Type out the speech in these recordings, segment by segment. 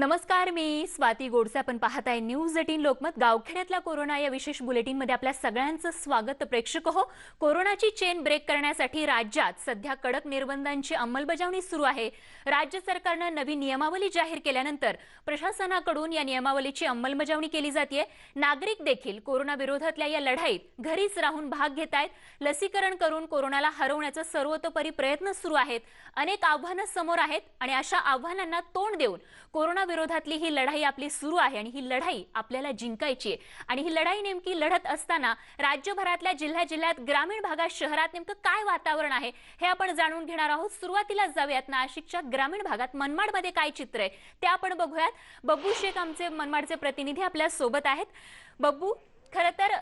नमस्कार मी स्वाती गोडसे. आपण पाहत आहे न्यूज एटीन लोकमत. गावखेड्यातला कोरोना या विशेष बुलेटिनमध्ये आपल्या सगळ्यांचं स्वागत. प्रेक्षक हो कोरोनाची चेन ब्रेक करण्यासाठी राज्यात सध्या कडक निर्बंधांची अंमलबजावणी सुरू आहे. राज्य सरकारनं नवी नियमावली जाहीर केल्यानंतर प्रशासनाकडून या नियमावलीची अंमलबजावणी केली जाते नागरिक देखील कोरोना विरोधातल्या या लढाईत घरीच राहून भाग घेत आहेत. लसीकरण करून कोरोनाला हरवण्याचा सर्वतोपरी प्रयत्न सुरू आहेत. अनेक आव्हानं समोर आहेत आणि अशा आव्हानांना तोंड देऊन कोरोना विरोधातली ही लढाई आपली सुरू आहे आणि ही लढाई आपल्याला जिंकायची आहे. आणि ही लढाई नेमकी लढत असताना राज्यभरातल्या जिल्ह्या जिल्ह्यात ग्रामीण भागात शहरात नेमकं काय वातावरण आहे हे आपण जाणून घेणार आहोत. सुरुवातीला जाऊयात नाशिकच्या ग्रामीण भागात मनमाडमध्ये काय चित्र आहे ते आपण बघूयात. बब्बू शेख आमचे मनमाडचे प्रतिनिधी आपल्यासोबत आहेत. बब्बू खरं तर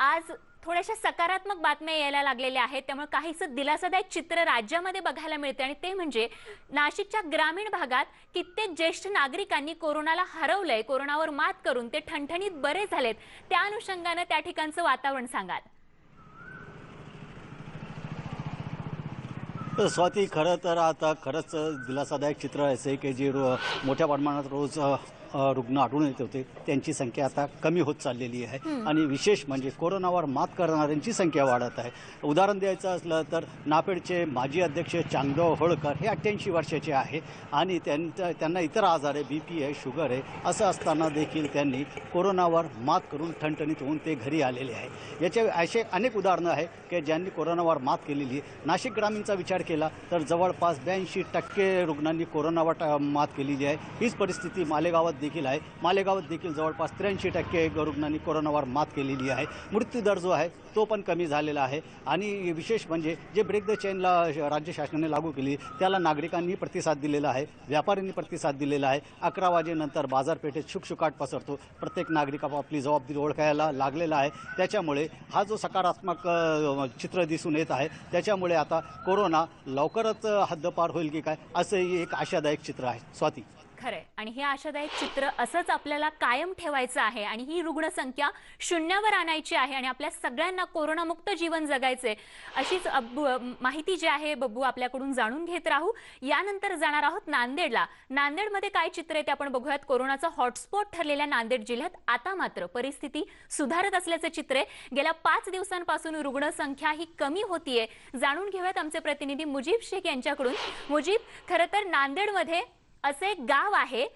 आज थोड्याशा सकारात्मक बातम्या यायला लागलेल्या आहेत. त्यामुळे काहीसं दिलासादायक चित्र राज्यामध्ये बघायला मिळते आणि ते म्हणजे नाशिकच्या ग्रामीण भागात कित्येक ज्येष्ठ नागरिकांनी कोरोनाला हरवलंय. कोरोनावर मात करून ते ठणठणीत बरे झालेत. त्या अनुषंगानं त्या ठिकाणचं वातावरण सांगाल. स्वाती खरं तर आता खरंच दिलासादायक चित्र असे की जे मोठ्या प्रमाणात रोज रुग्ण आढळून येत होते. त्यांची संख्या आता कमी होत चाललेली आहे. आणि विशेष म्हणजे कोरोनावर मात करणाऱ्यांची संख्या वाढत आहे. उदाहरण द्यायचं असलं तर नापेडचे माजी अध्यक्ष चांगदेव होळकर हे अठ्ठ्याऐंशी वर्षाचे आहे. आणि त्यांच्या त्यांना इतर आजार आहे बी पी आहे शुगर आहे असं असताना देखील त्यांनी कोरोनावर मात करून ठणठणीत होऊन ते घरी आलेले आहे. याचे असे अनेक उदाहरणं आहे की ज्यांनी कोरोनावर मात केलेली. आहे नाशिक ग्रामीणचा विचार केला तर जवळपास ब्याऐंशी टक्के रुग्णांनी कोरोनावर मात केलेली आहे. हीच परिस्थिती मालेगावात देखील आहे. मालेगावात देखील जवळपास त्र्याऐंशी टक्के रुग्णांनी कोरोनावर मात केलेली आहे. मृत्यूदर जो आहे तो पण कमी झालेला आहे. आणि विशेष म्हणजे जे ब्रेक द चेनला राज्य शासनाने लागू केली त्याला नागरिकांनी प्रतिसाद दिलेला आहे व्यापाऱ्यांनी प्रतिसाद दिलेला आहे. अकरा वाजेनंतर बाजारपेठेत शुकशुकाट पसरतो. प्रत्येक नागरिक आपली जबाबदारी ओळखायला लागलेला आहे. त्याच्यामुळे हा जो सकारात्मक चित्र दिसून येत आहे त्याच्यामुळे आता कोरोना लवकरच हद्दपार होईल की काय असंही एक आशादायक चित्र आहे. स्वाती. खरंय. आणि हे आशादायक चित्र असंच आपल्याला कायम ठेवायचं आहे आणि ही रुग्णसंख्या शून्यावर आणायची आहे आणि आपल्या सगळ्यांना कोरोनामुक्त जीवन जगायचंय अशीच माहिती जी आहे बब्बू आपल्याकडून जाणून घेत राहू. यानंतर जाणार आहोत नांदेडला. नांदेडमध्ये काय चित्र आहे ते आपण बघूयात. कोरोनाचा हॉटस्पॉट ठरलेल्या नांदेड जिल्ह्यात आता मात्र परिस्थिती सुधारत असल्याचं चित्र आहे. गेल्या पाच दिवसांपासून रुग्णसंख्या ही कमी होतीये. जाणून घेऊयात आमचे प्रतिनिधी मुजीब शेख यांच्याकडून. मुजीब खरं तर नांदेडमध्ये असं एक गाव आहे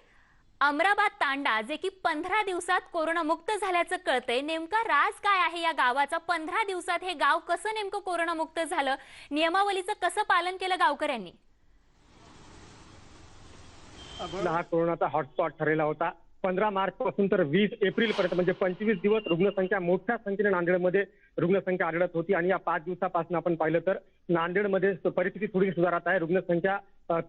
अमराबाद तांडा जे की पंधरा दिवसात कोरोनामुक्त झाल्याचं कळतंय. नेमका राज काय आहे या गावाचा? पंधरा दिवसात हे गाव कसं नेमकं कोरोनामुक्त झालं? नियमावलीचं कसं पालन केलं गावकऱ्यांनी? हा कोरोनाचा हॉटस्पॉट ठरलेला होता. पंधरा मार्च पासून तर वीस एप्रिल पर्यंत म्हणजे पंचवीस दिवस रुग्णसंख्या मोठ्या संख्येने नांदेडमध्ये रुग्णसंख्या आढळत होती. आणि या पाच दिवसापासून आपण पाहिलं तर नांदेडमध्ये परिस्थिती थोडी सुधारत आहे. रुग्णसंख्या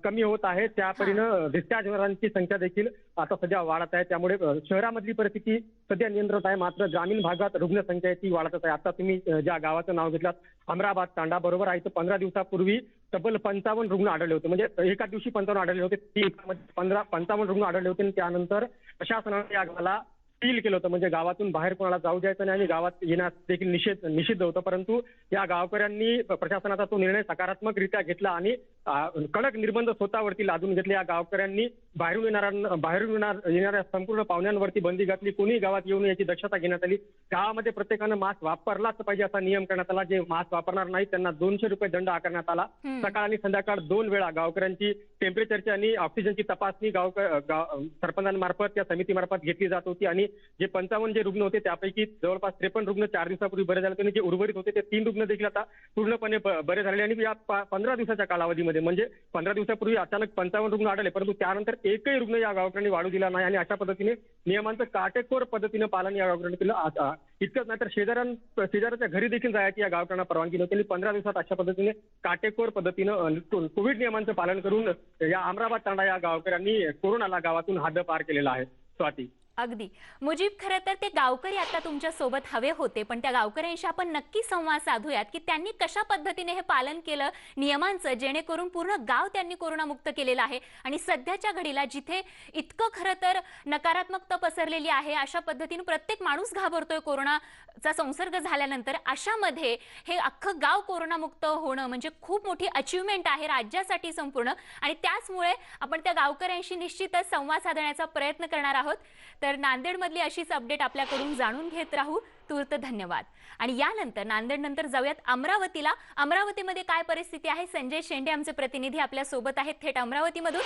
कमी होत आहे. त्या परीनं डिस्चार्ज होणाऱ्यांची संख्या देखील आता सध्या वाढत आहे. त्यामुळे शहरामधली परिस्थिती सध्या नियंत्रणात आहे. मात्र ग्रामीण भागात रुग्णसंख्या ती वाढतच आहे. आता तुम्ही ज्या गावाचं नाव घेतलं अमराबाद तांडा बरोबर आहे. तर पंधरा दिवसापूर्वी तब्बल पंचावन्न रुग्ण आढळले होते. म्हणजे एका दिवशी पंचावन्न आढळले होते. दिवसामध्ये पंधरा पंचावन्न रुग्ण आढळले होते. आणि त्यानंतर प्रशासनाने या गावाला सील केलं होतं. म्हणजे गावातून बाहेर कोणाला जाऊ द्यायचं नाही आणि गावात येण्यास देखील निषेध निषिद्ध होतं. परंतु या गावकऱ्यांनी प्रशासनाचा तो निर्णय सकारात्मकरित्या घेतला आणि कडक निर्बंध स्वतःवरती लादून घेतले. या गावकऱ्यांनी बाहेरून येणाऱ्या बाहेरून येणार येणाऱ्या संपूर्ण पाहुण्यांवरती बंदी घातली. कोणी गावात येऊ नये याची दक्षता घेण्यात आली. गावामध्ये प्रत्येकानं मास्क वापरलाच पाहिजे असा नियम करण्यात आला. जे मास्क वापरणार नाही त्यांना दोनशे रुपये दंड आकारण्यात आला. सकाळ आणि संध्याकाळ दोन वेळा गावकऱ्यांची टेम्परेचरची आणि ऑक्सिजनची तपासणी गाव सरपंचांमार्फत या समितीमार्फत घेतली जात होती. आणि जे पंचावन्न जे रुग्ण होते त्यापैकी जवळपास त्रेपन्न रुग्ण चार दिवसापूर्वी बरे झाले होते. आणि जे उर्वरित होते ते तीन रुग्ण देखील आता पूर्णपणे बरे झालेले. आणि या पंधरा दिवसाच्या कालावधीमध्ये म्हणजे पंधरा दिवसापूर्वी अचानक पंचावन्न रुग्ण आढळले परंतु त्यानंतर एकही रुग्ण या गावकऱ्यांनी वाढू दिला नाही आणि अशा पद्धतीने नियमांचं काटेकोर पद्धतीनं पालन या गावकऱ्यांनी केलं. इतकंच नाही तर शेजाऱ्यां शेजाऱ्याच्या घरी देखील जायची या गावकऱ्यांना परवानगी नव्हती. आणि पंधरा दिवसात अशा पद्धतीने काटेकोर पद्धतीनं कोविड नियमांचं पालन करून या अमराबाद तांडा या गावकऱ्यांनी कोरोनाला गावातून हद्द पार केलेला आहे. स्वाती. अगदी. मुजीब खरं तर ते गावकरी आता तुमच्यासोबत हवे होते पण त्या गावकऱ्यांशी आपण नक्की संवाद साधूयात की त्यांनी कशा पद्धतीने हे पालन केलं नियमांचं जेणेकरून पूर्ण गाव त्यांनी कोरोनामुक्त केलेलं आहे आणि सध्याच्या घडीला जिथे इतकं खरं तर नकारात्मकता पसरलेली आहे अशा पद्धतीने प्रत्येक माणूस घाबरतोय कोरोनाचा संसर्ग झाल्यानंतर अशामध्ये हे अख्खं गाव कोरोनामुक्त होणं म्हणजे खूप मोठी अचिव्हमेंट आहे राज्यासाठी संपूर्ण. आणि त्याचमुळे आपण त्या गावकऱ्यांशी निश्चितच संवाद साधण्याचा प्रयत्न करणार आहोत. तर नांदेडमधली अशीच अपडेट आपल्याकडून जाणून घेत राहू. तूर्त धन्यवाद. आणि यानंतर नांदेड नंतर जाऊयात अमरावतीला. अमरावतीमध्ये काय परिस्थिती आहे? संजय शेंडे आमचे प्रतिनिधी आपल्यासोबत आहेत थेट अमरावतीमधून.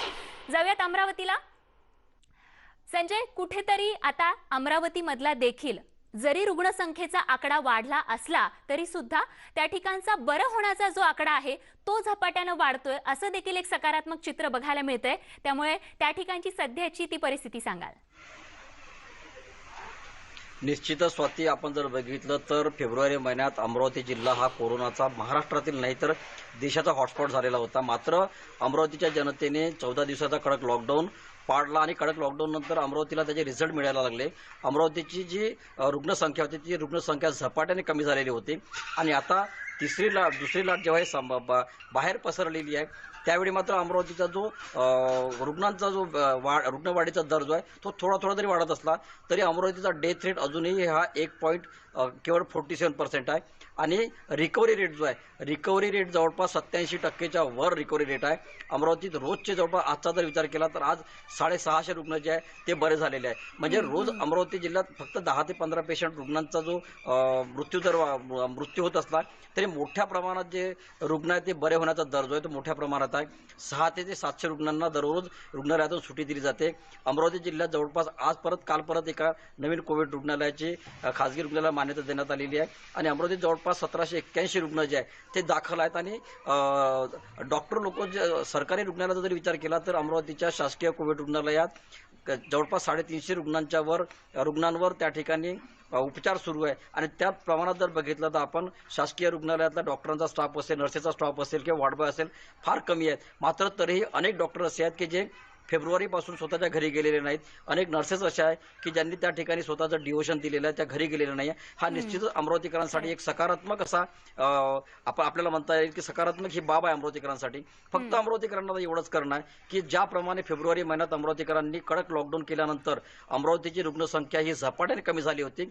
जाऊयात अमरावतीला. संजय कुठेतरी आता अमरावतीमधला देखील जरी रुग्णसंख्येचा आकडा वाढला असला तरी सुद्धा त्या ठिकाणचा बरं होण्याचा जो आकडा आहे तो झपाट्यानं वाढतोय असं देखील एक सकारात्मक चित्र बघायला मिळतंय. त्यामुळे त्या ठिकाणची सध्याची ती परिस्थिती सांगाल. निश्चितच स्वाती आपण जर बघितलं तर फेब्रुवारी महिन्यात अमरावती जिल्हा हा कोरोनाचा महाराष्ट्रातील नाही तर देशाचा हॉटस्पॉट झालेला होता. मात्र अमरावतीच्या जनतेने चौदा दिवसाचा कडक लॉकडाऊन पाडला आणि कडक लॉकडाऊन नंतर अमरावतीला त्याचे रिझल्ट मिळायला लागले. अमरावतीची जी रुग्णसंख्या होती ती रुग्णसंख्या झपाट्याने कमी झालेली होती. आणि आता तिसरी लाट दुसरी लाट जेव्हा हे बा- बाहेर पसरलेली आहे त्यावेळी मात्र अमरावतीचा जो रुग्णांचा जो वा रुग्णवाढीचा दर जो आहे तो थोडा थोडा जरी वाढत असला तरी अमरावतीचा डेथ रेट अजूनही हा एक पॉईंट केवळ फोर्टी सेवन पर्सेंट आहे. आणि रिकव्हरी रेट जो आहे रिकव्हरी रेट जवळपास सत्याऐंशी टक्केच्या वर रिकव्हरी रेट आहे. अमरावतीत रोजचे जवळपास आजचा जर विचार केला तर आज साडेसहाशे रुग्ण जे आहे ते बरे झालेले आहे म्हणजे रोज अमरावती जिल्ह्यात फक्त दहा ते पंधरा पेशंट रुग्णांचा जो मृत्यू दर मृत्यू होत असला तरी मोठ्या प्रमाणात जे रुग्ण आहेत ते बरे होण्याचा दर जो आहे. तो मोठ्या प्रमाणात आहे. सहा ते ते सातशे रुग्णांना दररोज रुग्णालयातून सुटी दिली जाते. अमरावती जिल्ह्यात जवळपास आज परत काल परत एका नवीन कोविड रुग्णालयाची खाजगी रुग्णालयाला मान्यता देण्यात आलेली आहे. आणि अमरावतीत जवळपास सतराशे एक्क्याऐंशी रुग्ण जे आहेत ते दाखल आहेत. आणि डॉक्टर लोक जे सरकारी रुग्णालयाचा जर विचार केला तर अमरावतीच्या शासकीय कोविड रुग्णालयात जवळपास साडेतीनशे रुग्णांच्या वर रुग्णांवर त्या ठिकाणी उपचार सुरू आहे. आणि त्या प्रमाणात जर बघितलं तर आपण शासकीय रुग्णालयातला डॉक्टरांचा स्टाफ असेल नर्सेचा स्टाफ असेल किंवा वार्डबॉय असेल फार कमी आहेत. मात्र तरीही अनेक डॉक्टर असे आहेत की जे फेब्रुवारीपासून स्वतःच्या घरी गेलेले नाहीत. अनेक नर्सेस अशा आहेत की ज्यांनी त्या ठिकाणी स्वतःचं डिवोशन दिलेलं आहे त्या घरी गेलेलं नाही हा निश्चितच अमरावतीकरांसाठी एक सकारात्मक असा आपण आपल्याला म्हणता येईल की सकारात्मक ही बाब आहे अमरावतीकरांसाठी. फक्त अमरावतीकरांना एवढंच करणं आहे की ज्याप्रमाणे फेब्रुवारी महिन्यात अमरावतीकरांनी कडक लॉकडाऊन केल्यानंतर अमरावतीची रुग्णसंख्या ही झपाट्याने कमी झाली होती.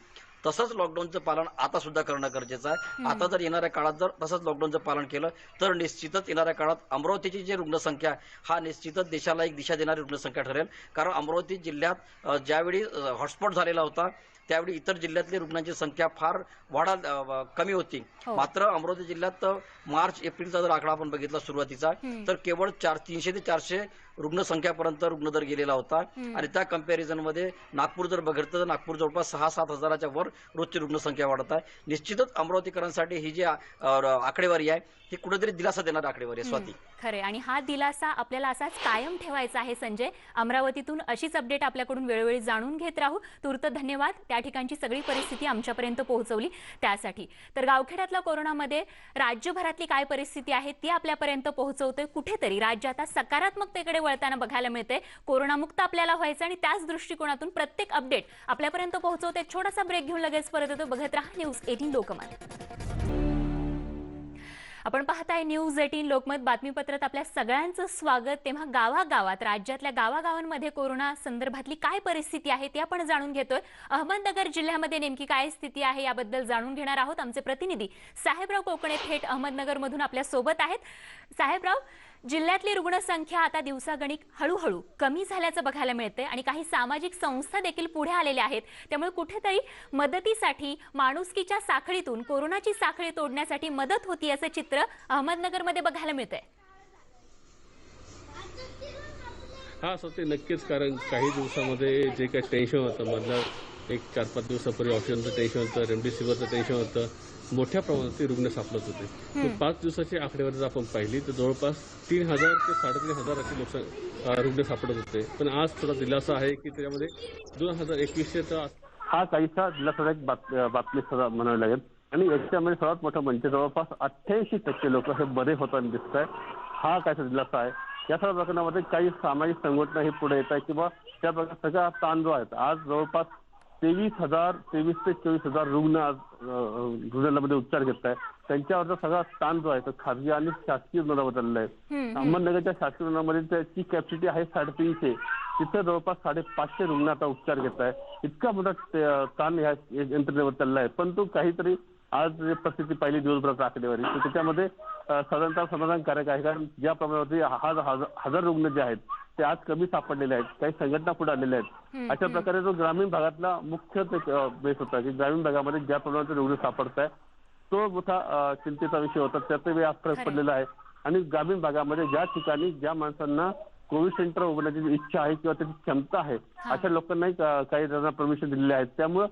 तसंच लॉकडाऊनचं पालन आता सुद्धा करणं गरजेचं आहे. आता जर येणाऱ्या काळात जर तसंच लॉकडाऊनचं पालन केलं तर निश्चितच येणाऱ्या काळात अमरावतीची जी रुग्णसंख्या हा निश्चितच देशाला एक दिशा देणारी रुग्णसंख्या ठरेल. कारण अमरावती जिल्ह्यात ज्यावेळी हॉटस्पॉट झालेला होता त्यावेळी इतर जिल्ह्यातली रुग्णांची संख्या फार वाढा कमी होती. हो. मात्र अमरावती जिल्ह्यात मार्च एप्रिलचा जर आकडा आपण बघितला सुरुवातीचा. तर केवळ चार तीनशे ते चारशे रुग्णसंख्यापर्यंत रुग्णदर गेलेला होता. आणि त्या कंपॅरिझनमध्ये नागपूर जर बघितलं तर नागपूर जवळपास सहा सात हजाराच्या वर रोजची रुग्णसंख्या वाढत आहे. निश्चितच अमरावतीकरांसाठी ही जी आकडेवारी आहे ही कुठेतरी दिलासा देणारी आकडेवारी आहे स्वाती. खरे आणि हा दिलासा आपल्याला असाच कायम ठेवायचा आहे संजय. अमरावतीतून अशीच अपडेट आपल्याकडून वेळोवेळी जाणून घेत राहू. तूर्त धन्यवाद. त्या ठिकाणची सगळी परिस्थिती आमच्यापर्यंत पोहोचवली त्यासाठी. तर गावखेड्यातल्या कोरोनामध्ये राज्यभरातली काय परिस्थिती आहे ती आपल्यापर्यंत पोहोचवतोय. कुठेतरी राज्य आता सकारात्मकतेकडे वळताना बघायला मिळते कोरोनामुक्त आपल्याला व्हायचं आणि त्याच दृष्टिकोनातून प्रत्येक अपडेट आपल्यापर्यंत पोहोचवते छोटासा ब्रेक घेऊन लगेच परत येतो. बघत राहा न्यूज एटीन लोकमत. आपण पाहताय न्यूज एटीन लोकमत बातमीपत्रात आपल्या सगळ्यांचं स्वागत. तेव्हा गावागावात राज्यातल्या गावागावांमध्ये कोरोना संदर्भातली काय परिस्थिती आहे ती आपण जाणून घेतोय. अहमदनगर जिल्ह्यामध्ये नेमकी काय स्थिती आहे याबद्दल जाणून घेणार आहोत आमचे प्रतिनिधी साहेबराव कोकणे थेट अहमदनगरमधून आपल्यासोबत आहेत. साहेबराव जिल्ह्यातली रुग्णसंख्या आता दिवसागणिक हळूहळू कमी झाल्याचं बघायला मिळते आणि काही सामाजिक संस्था देखील पुढे आलेल्या आहेत. त्यामुळे कुठेतरी मदतीसाठी माणुसकीच्या साखळीतून कोरोनाची साखळी तोडण्यासाठी मदत होती असं चित्र अहमदनगरमध्ये बघायला मिळतंय. हा असं ते नक्कीच कारण काही दिवसामध्ये जे काही टेन्शन होतं मधलं एक चार पाच दिवसापूर्वी ऑक्सिजनचं टेन्शन होतं रेमडेसिवीरचं टेन्शन होतं मोठ्या प्रमाणात ते रुग्ण सापडत होते. तर पाच दिवसाची आकडेवारी जर आपण पाहिली तर जवळपास तीन हजार ते साडेतीन हजार असे लोक रुग्ण सापडत होते. पण आज थोडा दिलासा आहे की त्याच्यामध्ये दोन हजार एकवीसशेचा हा काहीसा दिलासादायक बात बातमी सुद्धा म्हणावी लागेल. आणि याच्यामध्ये सर्वात मोठं म्हणजे जवळपास अठ्ठ्याऐंशी टक्के लोक हे बरे होताना दिसत आहे हा काहीसा दिलासा आहे. या सर्व प्रकरणामध्ये काही सामाजिक संघटना हे पुढे येत आहे किंवा त्या प्रकार सगळा ताण जो आहे आज जवळपास तेवीस हजार तेवीस ते चोवीस हजार रुग्ण आज रुग्णालयामध्ये उपचार घेत आहे त्यांच्यावरचा सगळा ताण जो आहे तो खासगी आणि शासकीय रुग्णालयावर चाललेला आहे. अहमदनगरच्या शासकीय रुग्णालयामध्ये त्याची कॅपॅसिटी आहे साडेतीनशे तिथे जवळपास साडेपाचशे रुग्ण आता उपचार घेत आहे इतका मोठा ते- ताण ह्या यंत्रणेवर चालला आहे. परंतु काहीतरी आज जे परिस्थिती पाहिली दिवसभरात आकडेवारी तर त्याच्यामध्ये साधारणतः समाधानकारक आहे. कारण ज्या प्रमाणावरती हजार रुग्ण जे आहेत ते आज कमी सापडलेले आहेत. काही संघटना पुढे आलेल्या आहेत. अशा प्रकारे जो ग्रामीण भागातला मुख्य बेस होता की ग्रामीण भागामध्ये ज्या प्रमाणात रुग्ण सापडत आहे तो मोठा चिंतेचा विषय होता. त्याचा वेळ आज फरक पडलेला आहे. आणि ग्रामीण भागामध्ये ज्या ठिकाणी ज्या माणसांना कोविड सेंटर उघडण्याची इच्छा आहे किंवा त्याची क्षमता आहे अशा लोकांनाही काही जणांना परमिशन दिलेले आहेत. त्यामुळं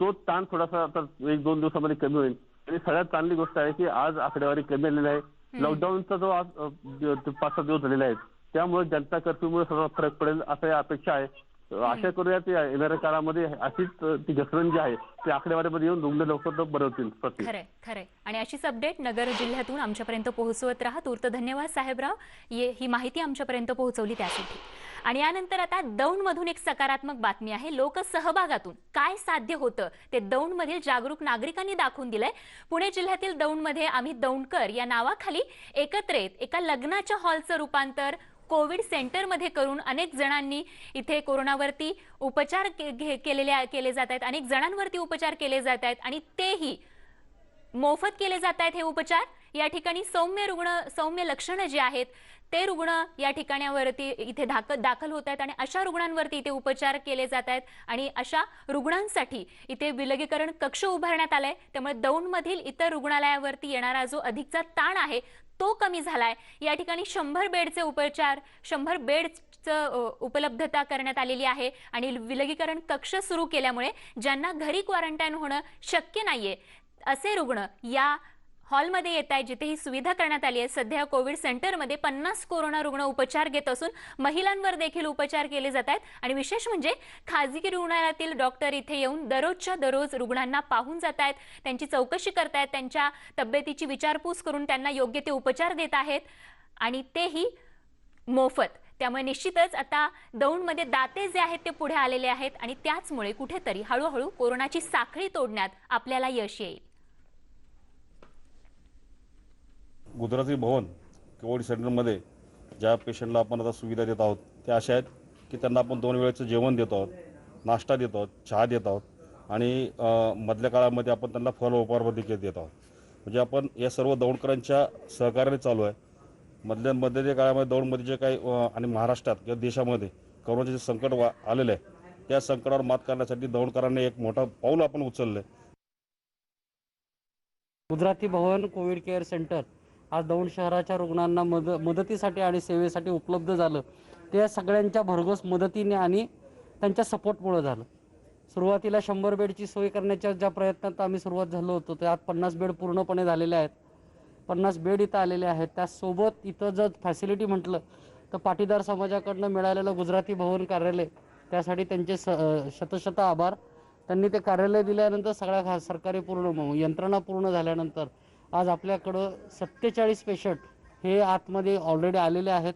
तो ताण थोडासा आता एक दोन दिवसामध्ये कमी होईल. आणि सगळ्यात चांगली गोष्ट आहे की आज आकडेवारी कमी आलेली आहे. लॉकडाऊनचा जो आज पाच सहा दिवस झालेले आहेत त्यामुळे जनता कर्फ्यूमुळे सर्व फरक पडेल असं या अपेक्षा आहे. आशा करूया की येणाऱ्या काळामध्ये अशीच ती घसरण जी आहे ती आकडेवारीमध्ये येऊन रुग्ण लवकर बनवतील प्रति. खरंय खरंय. आणि अशीच अपडेट नगर जिल्ह्यातून आमच्यापर्यंत पोहोचवत राहा. तूर्त धन्यवाद साहेबराव. ये ही माहिती आमच्यापर्यंत पोहोचवली त्यासाठी. आणि यानंतर आता दौंडमधून एक सकारात्मक बातमी आहे. लोकसहभागातून काय साध्य होतं ते दौंडमधील जागरूक नागरिकांनी दाखवून दिलंय. पुणे जिल्ह्यातील दौंडमध्ये आम्ही दौंडकर या नावाखाली एकत्र येत एका लग्नाच्या हॉलचं रूपांतर कोविड सेंटरमध्ये करून अनेक जणांनी इथे कोरोनावरती उपचार के- घे- केलेले केले जात आहेत. अनेक जणांवरती उपचार केले जात आहेत आणि तेही मोफत केले जात आहेत हे उपचार. या ठिकाणी सौम्य रुग्ण सौम्य लक्षणं जे आहेत ते रुग्ण या ठिकाणावरती इथे दाखल दाखल होत आहेत आणि अशा रुग्णांवरती इथे उपचार केले जात आहेत आणि अशा रुग्णांसाठी इथे विलगीकरण कक्ष उभारण्यात आलाय. त्यामुळे दौंडमधील इतर रुग्णालयावरती येणारा जो अधिकचा ताण आहे तो कमी झालाय. या ठिकाणी शंभर बेडचे उपचार शंभर बेडचं उपलब्धता करण्यात आलेली आहे आणि विलगीकरण कक्ष सुरू केल्यामुळे ज्यांना घरी क्वारंटाईन होणं शक्य नाहीये असे रुग्ण या हॉलमध्ये येत आहे जिथे ही सुविधा करण्यात आली आहे. सध्या कोविड सेंटरमध्ये पन्नास कोरोना रुग्ण उपचार घेत असून महिलांवर देखील उपचार केले जात आहेत. आणि विशेष म्हणजे खाजगी रुग्णालयातील डॉक्टर इथे येऊन दररोजच्या दररोज रुग्णांना पाहून जात आहेत. त्यांची चौकशी करतायत त्यांच्या तब्येतीची विचारपूस करून त्यांना योग्य ते उपचार देत आहेत. आणि तेही मोफत. त्यामुळे निश्चितच आता दौंडमध्ये दाते जे आहेत ते पुढे आलेले आहेत. आणि त्याचमुळे कुठेतरी हळूहळू कोरोनाची साखळी तोडण्यात आपल्याला यश येईल. गुजराती भवन कोविड सेंटरमध्ये ज्या पेशंटला आपण आता सुविधा देत आहोत त्या अशा आहेत की त्यांना आपण दोन वेळेचं जेवण देत आहोत नाश्ता देत आहोत चहा देत आहोत आणि मधल्या काळामध्ये आपण त्यांना फल उपहारमध्ये देत आहोत. म्हणजे आपण या सर्व दौंडकरांच्या सहकार्याने चालू आहे. मधल्या मधल्या काळामध्ये दौंडमध्ये जे काही आणि महाराष्ट्रात किंवा देशामध्ये कोरोनाचे जे संकट वा आलेलं आहे त्या संकटावर मात करण्यासाठी दौंडकरांनी एक मोठा पाऊल आपण उचललं आहे Gujarati Bhavan covid care centre आज दौंड शहराच्या रुग्णांना मद मदतीसाठी आणि सेवेसाठी उपलब्ध झालं. ते सगळ्यांच्या भरघोस मदतीने आणि त्यांच्या सपोर्टमुळं झालं. सुरुवातीला शंभर बेडची सोय करण्याच्या ज्या प्रयत्नात आम्ही सुरुवात झालो होतो ते आज पन्नास बेड पूर्णपणे झालेले आहेत. पन्नास बेड इथं आलेले आहेत. त्यासोबत इथं जर फॅसिलिटी म्हटलं तर पाटीदार समाजाकडनं मिळालेलं गुजराती भवन कार्यालय त्यासाठी त्यांचे स शतशत आभार. त्यांनी ते कार्यालय दिल्यानंतर सगळ्या खा सरकारी पूर्ण यंत्रणा पूर्ण झाल्यानंतर आज आपल्याकडं सत्तेचाळीस पेशंट हे आतमध्ये ऑलरेडी आलेले आहेत.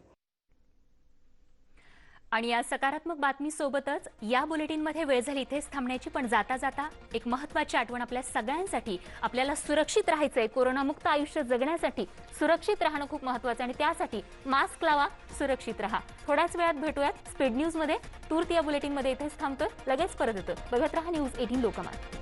आणि या सकारात्मक बातमीसोबतच या बुलेटिनमध्ये वेळ झाली इथेच थांबण्याची पण जाता जाता एक महत्त्वाची आठवण आपल्या सगळ्यांसाठी आपल्याला सुरक्षित राहायचंय. कोरोनामुक्त आयुष्य जगण्यासाठी सुरक्षित राहणं खूप महत्त्वाचं आणि त्यासाठी मास्क लावा सुरक्षित राहा. थोड्याच वेळात भेटूयात. स्पीड न्यूजमध्ये तूर्त या बुलेटिनमध्ये इथेच थांबतोय. लगेच परत येतो बघत राहा न्यूज एटीन लोकमत.